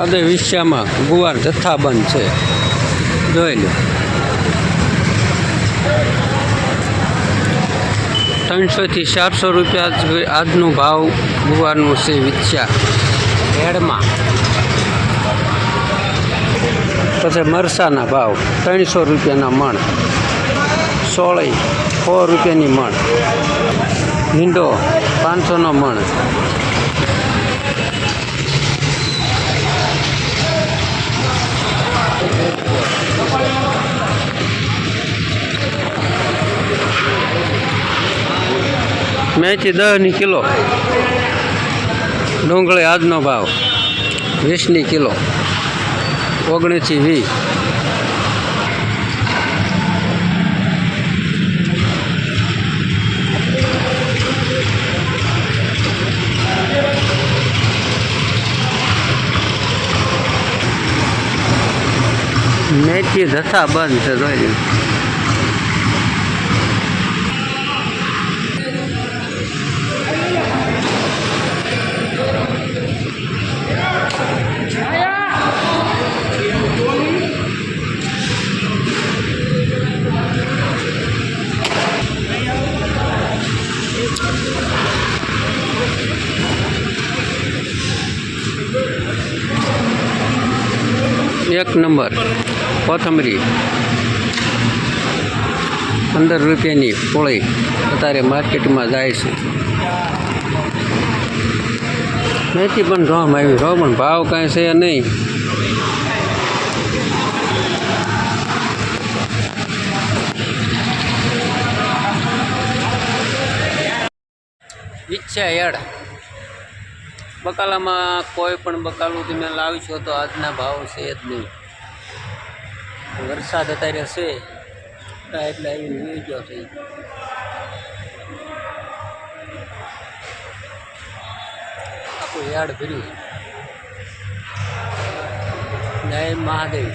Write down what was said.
આજે વિશ્વમાં ગુવાર જથ્થાબંધ છે. જોઈ લો. ત્રણસોથી ચારસો રૂપિયા આજનું ભાવ ગુવારનું છે વિચ્યા હેડમાં. પછી મરસાના ભાવ ત્રણસો રૂપિયાના મણ. સોળી સો રૂપિયાની મણ. ભીંડો પાંચસોનો મણ. મેથી દસની કિલો. ડુંગળી આજનો ભાવ વીસની કિલો. ઓગણીસથી વીસ. મેથી જથ્થા બંધ છે, જોઈ એક નંબર, કોથમરી. પંદર રૂપિયાની પોળી અત્યારે માર્કેટમાં જાય છે. મેથી પણ રોમ આવી રો પણ ભાવ કાંઈ છે નહીં. ઈચ્છા યાર બકાલામાં કોઈ પણ બકાલું તમે લાવશો તો આજના ભાવ છે જ નહીં. વરસાદ અત્યારે છે એટલે આવીને વહી ગયો છે આખું યાર્ડ ભર્યું. જય મહાદેવ.